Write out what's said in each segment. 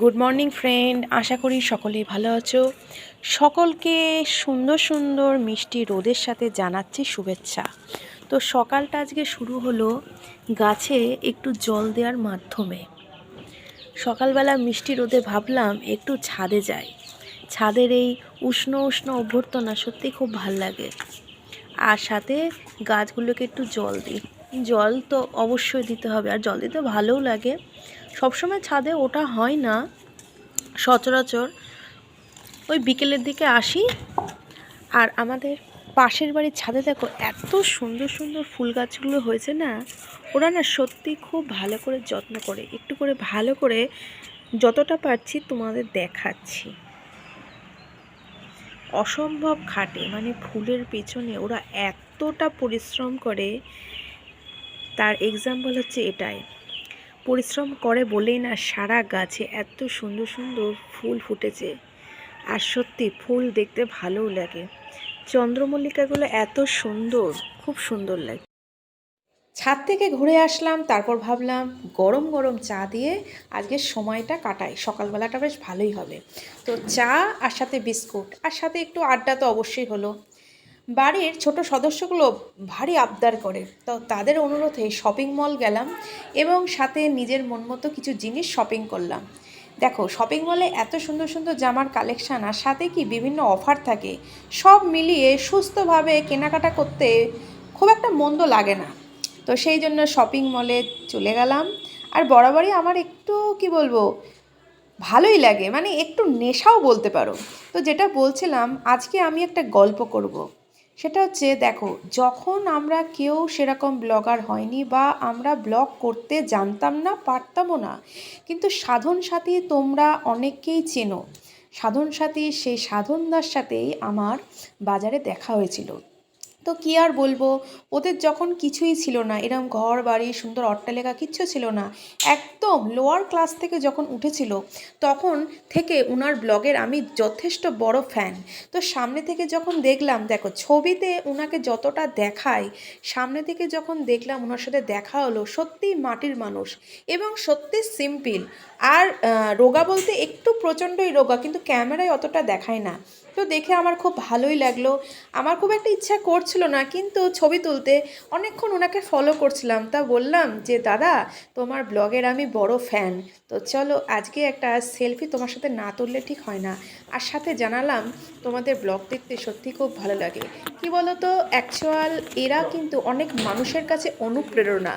Good morning friend আশা করি সকলেই ভালো আছো। সকলকে সুন্দর সুন্দর মিষ্টি রোদের সাথে জানাচ্ছি শুভেচ্ছা। তো সকালটা আজকে শুরু হলো গাছে একটু জল দেওয়ার মাধ্যমে। সকালবেলা মিষ্টি রোদে ভাবলাম একটু ছাদে যাই। ছাদের এই উষ্ণ উষ্ণ অভ্যর্থনা সত্যি খুব ভালো লাগে। আর সাথে গাছগুলোকে একটু জল দিই। জল তো অবশ্যই দিতে হবে। আর জল দিতে ভালোও লাগে। সবসময় ছাদে ওটা হয় না, সচরাচর। ওই বিকেলের দিকে আসি। আর আমাদের পাশের বাড়ির ছাদে দেখো, এত সুন্দর সুন্দর ফুল গাছগুলো হয়েছে না? ওরা না সত্যি খুব ভালো করে যত্ন করে। একটু করে ভালো করে যতটা পারছি তোমাদের দেখাচ্ছি। অসম্ভব খাটে। মানে ফুলের পেছনে ওরা এতটা পরিশ্রম করে। তার এক্সাম্পল হচ্ছে এটাই। পরিশ্রম করে বলেই না সারা গাছে এত সুন্দর সুন্দর ফুল ফুটেছে। আর সত্যি ফুল দেখতে ভালোও লাগে। চন্দ্রমল্লিকাগুলো এত সুন্দর, খুব সুন্দর লাগে। ছাদ থেকে ঘুরে আসলাম, তারপর ভাবলাম গরম গরম চা দিয়ে আজকে সময়টা কাটাই। সকালবেলাটা বেশ ভালোই হবে। তো চা আর সাথে বিস্কুট, আর সাথে একটু আড্ডা তো অবশ্যই হলো। বাড়ির ছোট সদস্যগুলো ভারী আবদার করে। তো তাদের অনুরোধে শপিং মল গেলাম এবং সাথে নিজের মন মতো কিছু জিনিস শপিং করলাম। দেখো, শপিং মলে এত সুন্দর সুন্দর জামার কালেকশান আর সাথে কি বিভিন্ন অফার থাকে, সব মিলিয়ে সুস্থভাবে কেনাকাটা করতে খুব একটা মন্দ লাগে না। তো সেই জন্য শপিং মলে চলে গেলাম। আর বরাবরই আমার একটু, কি বলব, ভালোই লাগে। মানে একটু নেশাও বলতে পারো। তো যেটা বলছিলাম, আজকে আমি একটা গল্প করব। সেটা হচ্ছে, দেখো, যখন আমরা কেউ সেরকম ব্লগার হয়নি বা আমরা ব্লগ করতে জানতাম না, পারতামও না, কিন্তু সাধন সাথী তোমরা অনেককেই চেনো। সাধন সাথী, সেই সাধন সাধনদার সাথেই আমার বাজারে দেখা হয়েছিল। তো কী আর বলব? ওদের যখন কিছুই ছিল না, এরম ঘর বাড়ি, সুন্দর অট্টালিকা, কিচ্ছু ছিল না। একদম লোয়ার ক্লাস থেকে যখন উঠেছিল, তখন থেকে ওনার ব্লগের আমি যথেষ্ট বড় ফ্যান তো সামনে থেকে যখন দেখলাম, দেখো, ছবিতে ওনাকে যতটা দেখায়, সামনে থেকে যখন দেখলাম ওনার সাথে দেখা হলো সত্যিই মাটির মানুষ এবং সত্যি সিম্পল আর রোগা বলতে একটু প্রচণ্ডই রোগা, কিন্তু ক্যামেরায় অতটা দেখায় না। তো দেখে আমার খুব ভালোই লাগল। আমার খুব একটা ইচ্ছা করছিল না, কিন্তু ছবি তুলতে অনেকক্ষণ ওনাকে ফলো করছিলাম। তা বললাম যে, দাদা, তোমার ব্লগের আমি বড় ফ্যান তো চলো, আজকে একটা সেলফি তোমার সাথে না তুললে ঠিক হয় না। আর সাথে জানালাম, তোমাদের ব্লগ দেখতে সত্যি খুব ভালো লাগে। কি বলো তো অ্যাকচুয়াল এরা কিন্তু অনেক মানুষের কাছে অনুপ্রেরণা।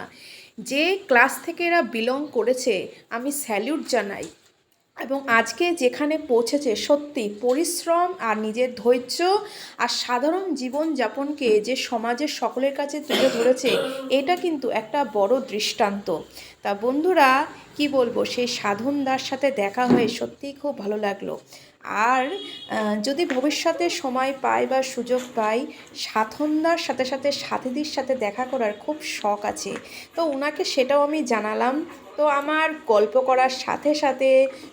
যে ক্লাস থেকে এরা বিলং করেছে, আমি স্যালিউট জানাই। এবং আজকে যেখানে পৌঁছেছে সত্যি পরিশ্রম আর নিজের ধৈর্য আর সাধারণ জীবনযাপনকে যে সমাজের সকলের কাছে তুলে ধরেছে, এটা কিন্তু একটা বড় দৃষ্টান্ত। তা বন্ধুরা, কি বলব? সেই সাধন দার সাথে দেখা হয়ে সত্যিই খুব ভালো লাগল। আর যদি ভবিষ্যতে সময় পাই বা সুযোগ পাই সাধনদার সাথে সাথে সাথীদের সাথে দেখা করার খুব শখ আছে। তো ওনাকে সেটাও আমি জানালাম। তো আমার গল্প করার সাথে সাথে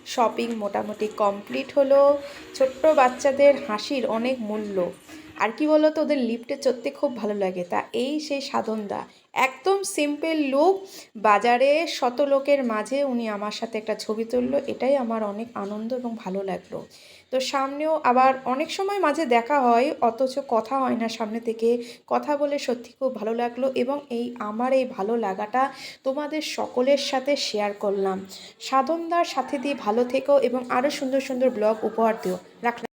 শপিং মোটামুটি কমপ্লিট হলো। ছোট্ট বাচ্চাদের হাসির অনেক মূল্য। আর কি বলো তো ওদের লিফটে চড়তে খুব ভালো লাগে। তা এই সেই সাধনদা একদম সিম্পল লুক, বাজারে শত লোকের মাঝে উনি আমার সাথে একটা ছবি তুললো। এটাই আমার অনেক আনন্দ এবং ভালো লাগল। তো সামনেও আবার অনেক সময় মাঝে দেখা হয়, অথচ কথা হয় না সামনে থেকে। কথা বলে সত্যি খুব ভালো লাগল এবং এই আমার এই ভালো লাগাটা তোমাদের সকলের সাথে শেয়ার করলাম। সাধনদার সাথে দিয়ে ভালো থেকো এবং আরও সুন্দর সুন্দর ব্লগ উপহার দিও। রাখলাম।